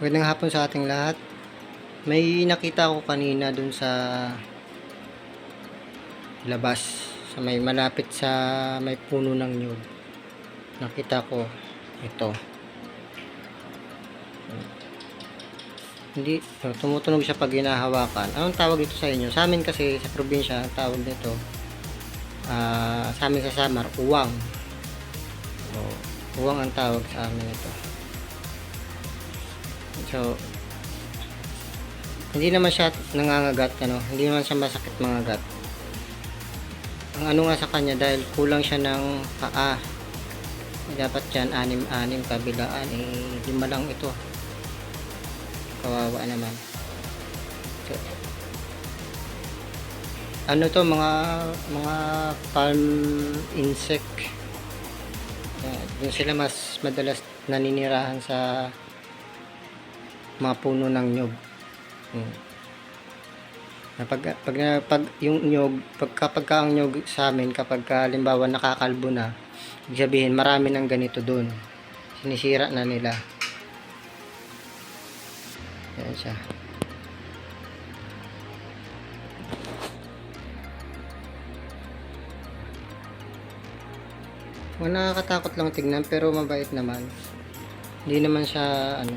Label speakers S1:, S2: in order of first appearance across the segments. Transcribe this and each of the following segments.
S1: Magandang hapon sa ating lahat. May nakita ko kanina dun sa labas sa may malapit sa may puno ng nyug. Nakita ko ito. Hindi, oh, tumutunog siya pag hinahawakan. Anong tawag ito sa inyo? Sa amin kasi sa probinsya, ang tawag nito ah sa amin sa Samar, uwang. Oh, uwang ang tawag sa amin ito. So, hindi naman siya nangangagat, ano, hindi naman siya masakit mangagat. Ang ano nga sa kanya, dahil kulang siya ng paa, dapat yan, anim-anim kabilaan, eh, lima lang ito. Kawawa naman. So, ano to, mga, mga palm insect. Yan, Doon sila mas madalas naninirahan sa mga puno ng nyog. Hmm. Pag, pag, pag yung nyog, pag, kapag ka ang nyog sa amin, kapag ka, halimbawa nakakalbo na, ibig sabihin marami ng ganito doon. Sinisira na nila. Yan siya. Mga nakakatakot lang tignan pero mabait naman. Hindi naman siya ano,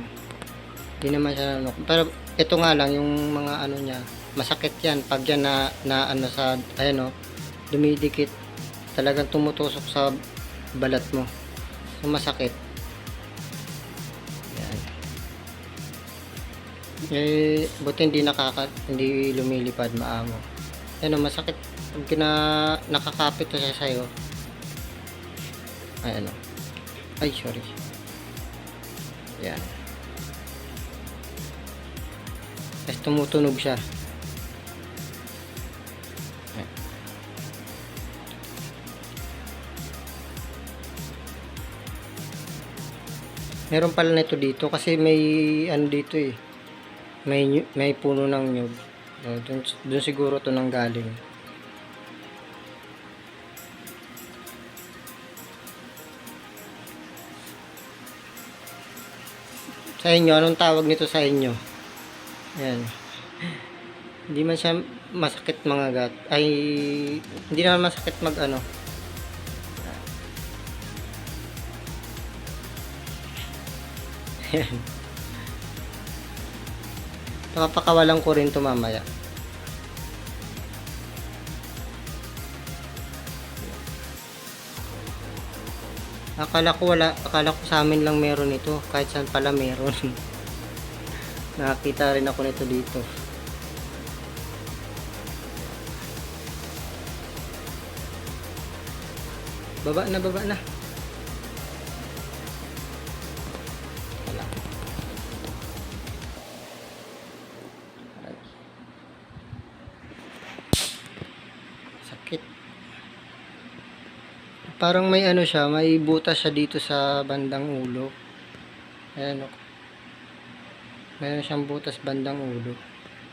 S1: hindi naman siya ano. Pero ito nga lang yung mga ano niya, masakit yan pag yan na, na ano sa ayan oh, dumidikit. Talagang tumutusok sa balat mo. So masakit. Yan. Eh, buti hindi nakaka, hindi lumilipad maamo. Yan oh, masakit. Pag kina, nakakapit na siya sa'yo, ay ano. Ay, sorry. Yan. Tapos tumutunog siya. Meron pala nito dito kasi may ano dito eh. May may puno ng nyug. Oh, dun, dun siguro to nang galing. Sa inyo, anong tawag nito sa inyo? Ayan. Hindi man siya masakit mga gat. Ay, hindi naman masakit mag ano. Ayan. Papakawalan ko rin to mamaya. Akala ko wala, akala ko sa amin lang meron ito, kahit saan pala meron. Nakakita rin ako nito dito. Baba na, baba na. Wala. Sakit. Parang may ano siya, may butas siya dito sa bandang ulo. Ayan o. Meron siyang butas bandang ulo.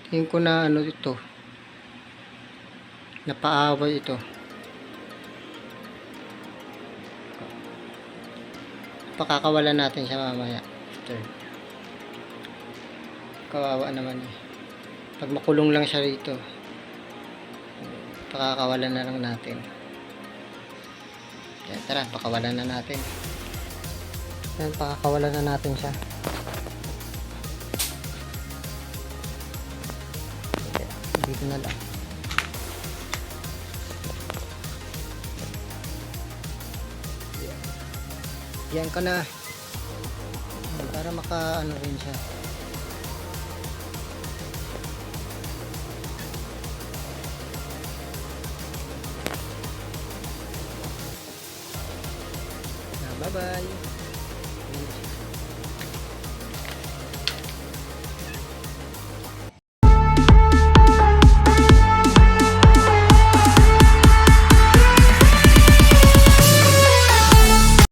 S1: Tingin ko na ano ito. Napaaway ito. Pakakawalan natin siya mamaya. After. Kawawa naman eh. Pag makulong lang siya rito. Pakakawalan na lang natin. Yan, tara, pakawalan na natin. Yan, pakakawalan na natin siya. Dito na lang. Yan. Ka na. Para maka ano rin siya. Yan, Bye-bye.